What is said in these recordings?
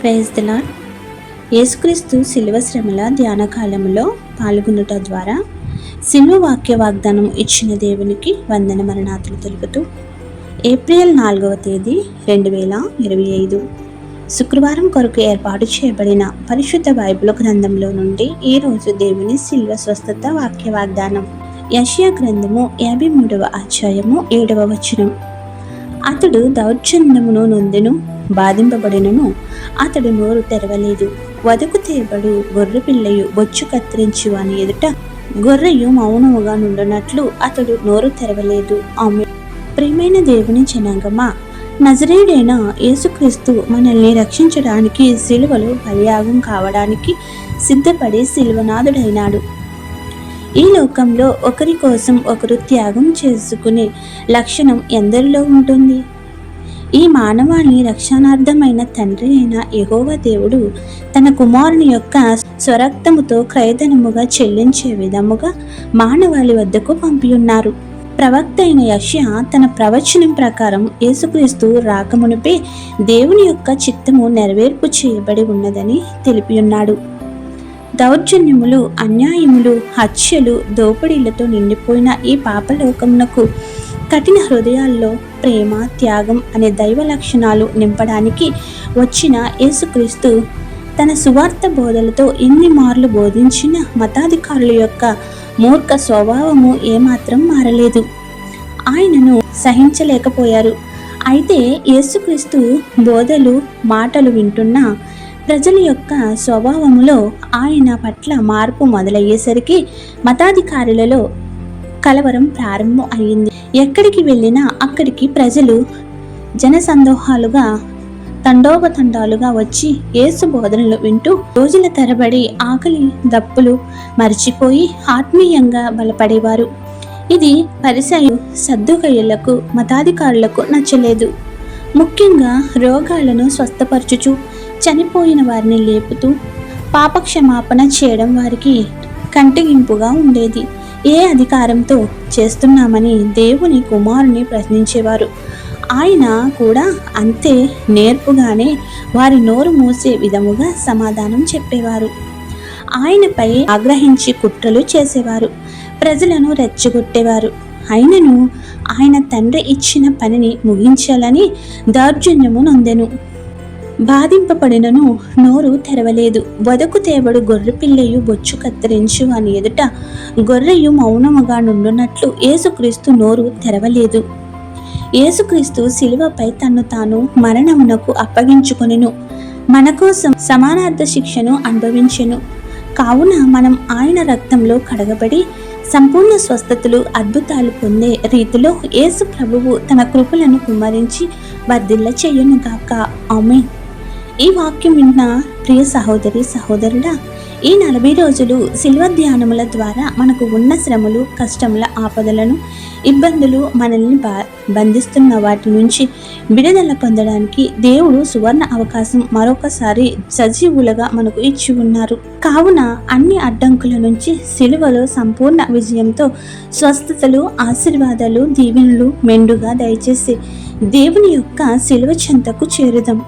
Praise దిలా యేసుక్రీస్తు శిలువ శ్రమల ధ్యానకాలంలో పాల్గొనుట ద్వారా శిలువ వాక్య వాగ్దానం ఇచ్చిన దేవునికి వందన మరణాతులు తెలుపుతూ ఏప్రిల్ నాలుగవ తేదీ రెండు వేల ఇరవై ఐదు. శుక్రవారం కొరకు ఏర్పాటు చేయబడిన పరిశుద్ధ బైబిల్ గ్రంథంలో నుండి ఈరోజు దేవుని శిల్వ స్వస్థత వాక్య వాగ్దానం. యషియా గ్రంథము యాభై మూడవ అధ్యాయము ఏడవ వచనం. అతడు దౌర్జన్యమును నొందెను బాధింపబడినను. అతడు నోరు తెరవలేదు. వదకు తేబడు గొర్రె పిల్లయు బొచ్చు కత్తిరించు అని ఎదుట గొర్రెయు మౌనముగా నుండినట్లు అతడు నోరు తెరవలేదు. ఆమె ప్రియమైన దేవుని జనాంగమా! నజరేడైన యేసుక్రీస్తు మనల్ని రక్షించడానికి సిలువలో బలియాగం కావడానికి సిద్ధపడి సిలువనాథుడైనాడు. ఈ లోకంలో ఒకరి కోసం ఒకరు త్యాగం చేసుకునే లక్షణం ఎందరిలో ఉంటుంది? ఈ మానవాళి రక్షణార్థమైన తండ్రి అయిన యహోవ దేవుడు తన కుమారుని యొక్క స్వరక్తముతో క్రయధనముగా చెల్లించే విధముగా మానవాళి వద్దకు పంపియున్నారు. ప్రవక్త అయిన యష్య తన ప్రవచనం ప్రకారం యేసుక్రీస్తు రాకమునిపై దేవుని యొక్క చిత్తము నెరవేర్పు చేయబడి ఉన్నదని తెలిపియున్నాడు. దౌర్జన్యములు అన్యాయములు హత్యలు దోపిడీలతో నిండిపోయిన ఈ పాపలోకమునకు కఠిన హృదయాల్లో ప్రేమ త్యాగం అనే దైవ లక్షణాలు నింపడానికి వచ్చిన యేసుక్రీస్తు తన సువార్త బోధలతో ఎన్ని మార్లు బోధించిన మతాధికారుల యొక్క మూర్ఖ స్వభావము ఏమాత్రం మారలేదు. ఆయనను సహించలేకపోయారు. అయితే యేసుక్రీస్తు బోధలు మాటలు వింటున్న ప్రజల యొక్క స్వభావములో ఆయన పట్ల మార్పు మొదలయ్యేసరికి మతాధికారులలో కలవరం ప్రారంభం అయింది ఎక్కడికి వెళ్ళినా అక్కడికి ప్రజలు జనసందోహాలుగా తండోపతండాలుగా వచ్చి యేసు బోధనలు వింటూ రోజుల తరబడి ఆకలి దప్పులు మర్చిపోయి ఆత్మీయంగా బలపడేవారు. ఇది పరిసయు సర్దుకయ్యలకు మతాధికారులకు నచ్చలేదు. ముఖ్యంగా రోగాలను స్వస్థపరచుచు చనిపోయిన వారిని లేపుతూ పాపక్షమాపణ చేయడం వారికి కంటిగింపుగా ఉండేది. ఏ అధికారంతో చేస్తున్నామని దేవుని కుమారుని ప్రశ్నించేవారు. ఆయన కూడా అంతే నేర్పుగానే వారి నోరు మూసే విధముగా సమాధానం చెప్పేవారు. ఆయనపై ఆగ్రహించి కుట్రలు చేసేవారు. ప్రజలను రెచ్చగొట్టేవారు. అయినను ఆయన తండ్రి ఇచ్చిన పనిని ముగించాలని దౌర్జన్యము నొందెను. బాధింపబడినను నోరు తెరవలేదు. వదకు తేవడు గొర్రె పిల్లయు బొచ్చు కత్తిరించు అని ఎదుట గొర్రెయు మౌనముగా నుండునట్లు యేసుక్రీస్తు నోరు తెరవలేదు. యేసుక్రీస్తు శిలువపై తన్ను తాను మరణమునకు అప్పగించుకొనెను. మన కోసం సమానార్థ శిక్షను అనుభవించెను. కావున మనం ఆయన రక్తంలో కడగబడి సంపూర్ణ స్వస్థతలు అద్భుతాలు పొందే రీతిలో యేసు ప్రభువు తన కృపలను కుమ్మరించి వర్ధిల్ల చేయనుగాక ఆమె ఈ వాక్యం విన్న ప్రియ సహోదరి సహోదరుడా ఈ నలభై రోజులు శిల్వ ధ్యానముల ద్వారా మనకు ఉన్న శ్రమలు కష్టముల ఆపదలను ఇబ్బందులు మనల్ని బా బంధిస్తున్న వాటి నుంచి విడుదల పొందడానికి దేవుడు సువర్ణ అవకాశం మరొకసారి సజీవులుగా మనకు ఇచ్చి ఉన్నారు. కావున అన్ని అడ్డంకుల నుంచి సిలువలో సంపూర్ణ విజయంతో స్వస్థతలు ఆశీర్వాదాలు దీవెనలు మెండుగా దయచేసి దేవుని యొక్క సిలువ చెంతకు చేరుదాం.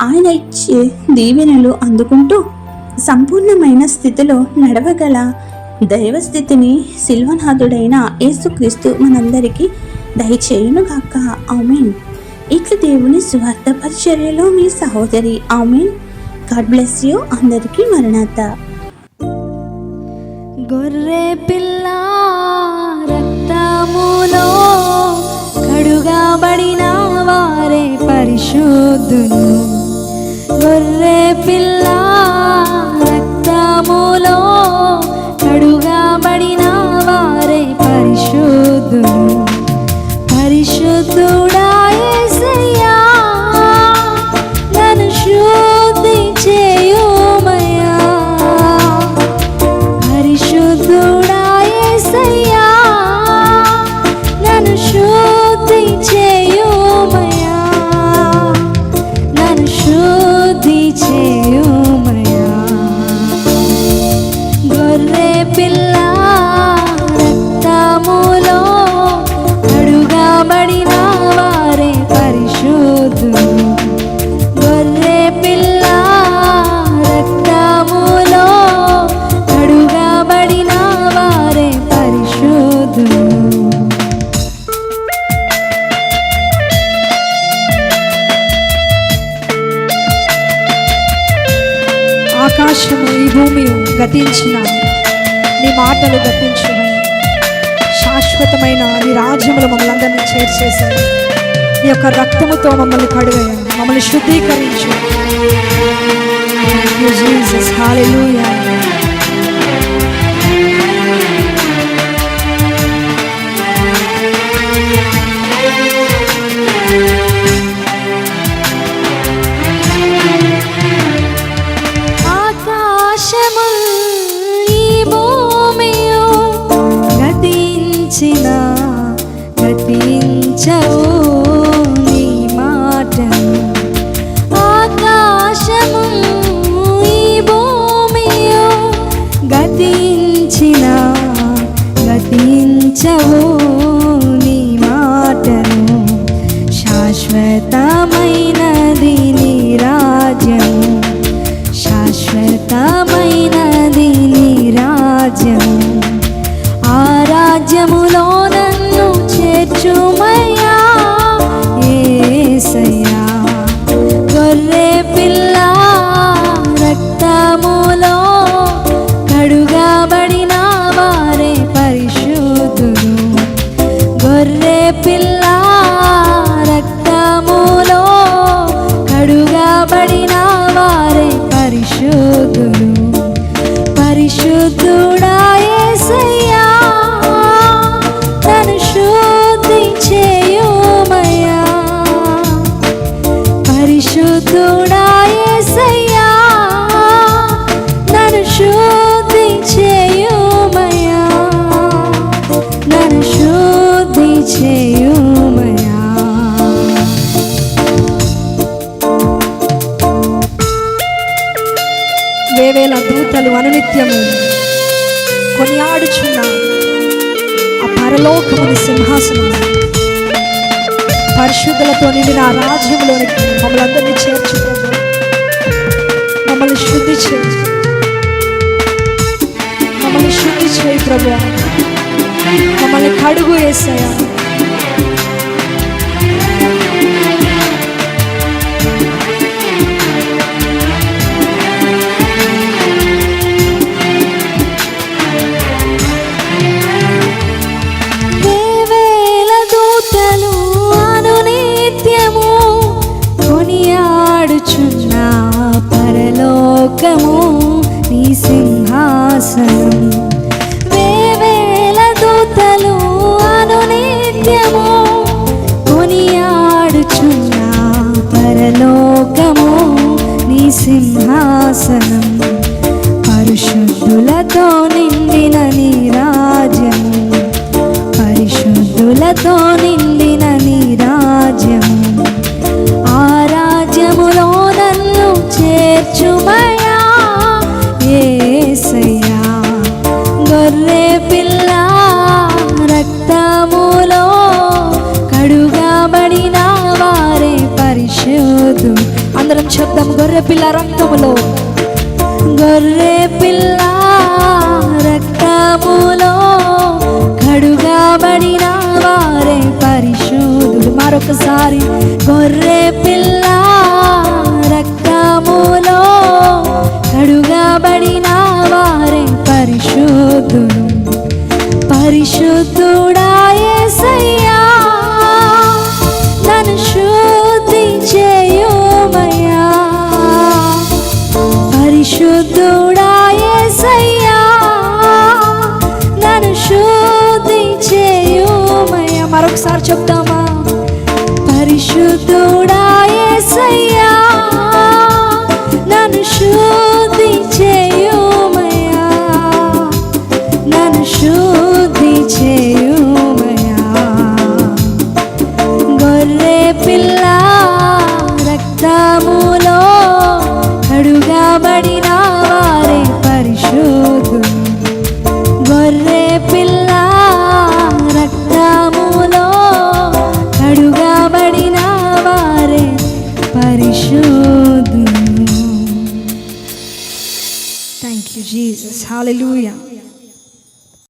ఆయన ఇచ్చే దీవెనలు అందుకుంటూ సంపూర్ణమైన స్థితిలో నడవగల దైవస్థితిని శిల్వనాథుడైన యేసుక్రీస్తు మనందరికీ దయచేయునుగాక ఆమెన్. ఇట్లు దేవుని స్వార్థ పరిచర్యలో మీ సహోదరి ఆమెన్. గాడ్ బ్లెస్ యూ అందరికీ మరణాత. గొర్రె పిల్ల రక్తములో కడుగబడిన వారే పరిశుద్ధులు. గొర్రె పిల్ల రక్తములో కడుగబడిన వారే పరిశుద్ధుడు. పరిశుద్ధుడు చేయుమయ్యా నన్ను భూమి గతించిన నీ మాటలు గతించిన శాశ్వతమైన నీ రాజ్యములు మమ్మల్ని అందరినీ చేర్చేశాయి. నీ యొక్క రక్తముతో మమ్మల్ని కడుగయ్యా మమ్మల్ని శుద్ధీకరించు. Jesus. Hallelujah. రాజ్యములో పరిశుద్ధుడా యేసయ్యా నన్ను శుద్ధి చేయుమయ్యా నన్ను శుద్ధి చేయుమయ్యా వేవేల దూతలు అనునిత్యము కొనియాడుచున్న ఆ పరలోకముని సింహాసనం పరిశుద్ధులతో నిండిన ఆ రాజ్యంలోనికి మమ్మల్ని అందరినీ చేర్చు మమ్మల్ని శుద్ధి చేయి. మమ్మల్ని శుద్ధి చేయి ప్రభు. మమ్మల్ని కడుగు వేసాయా పరలోకము నీ సింహాసనం. వేవేల దూతలు అనునిత్యము కొనియాడుచున్న పరలోకము నీ సింహాసనం. పరిశుద్ధులతో నిండిన నీ రాజ్యము. పరిశుద్ధులతో నిండిన నీ రాజ్యము. ఆ రాజ్యములో నన్ను చేర్చుమై అందరం గొర్రె పిల్ల రక్తములో. గొర్రె పిల్ల రక్తములో. కడుగబడిన వారే పరిశుద్ధులు. మరొకసారి గొర్రె పిల్ల మరొకసారి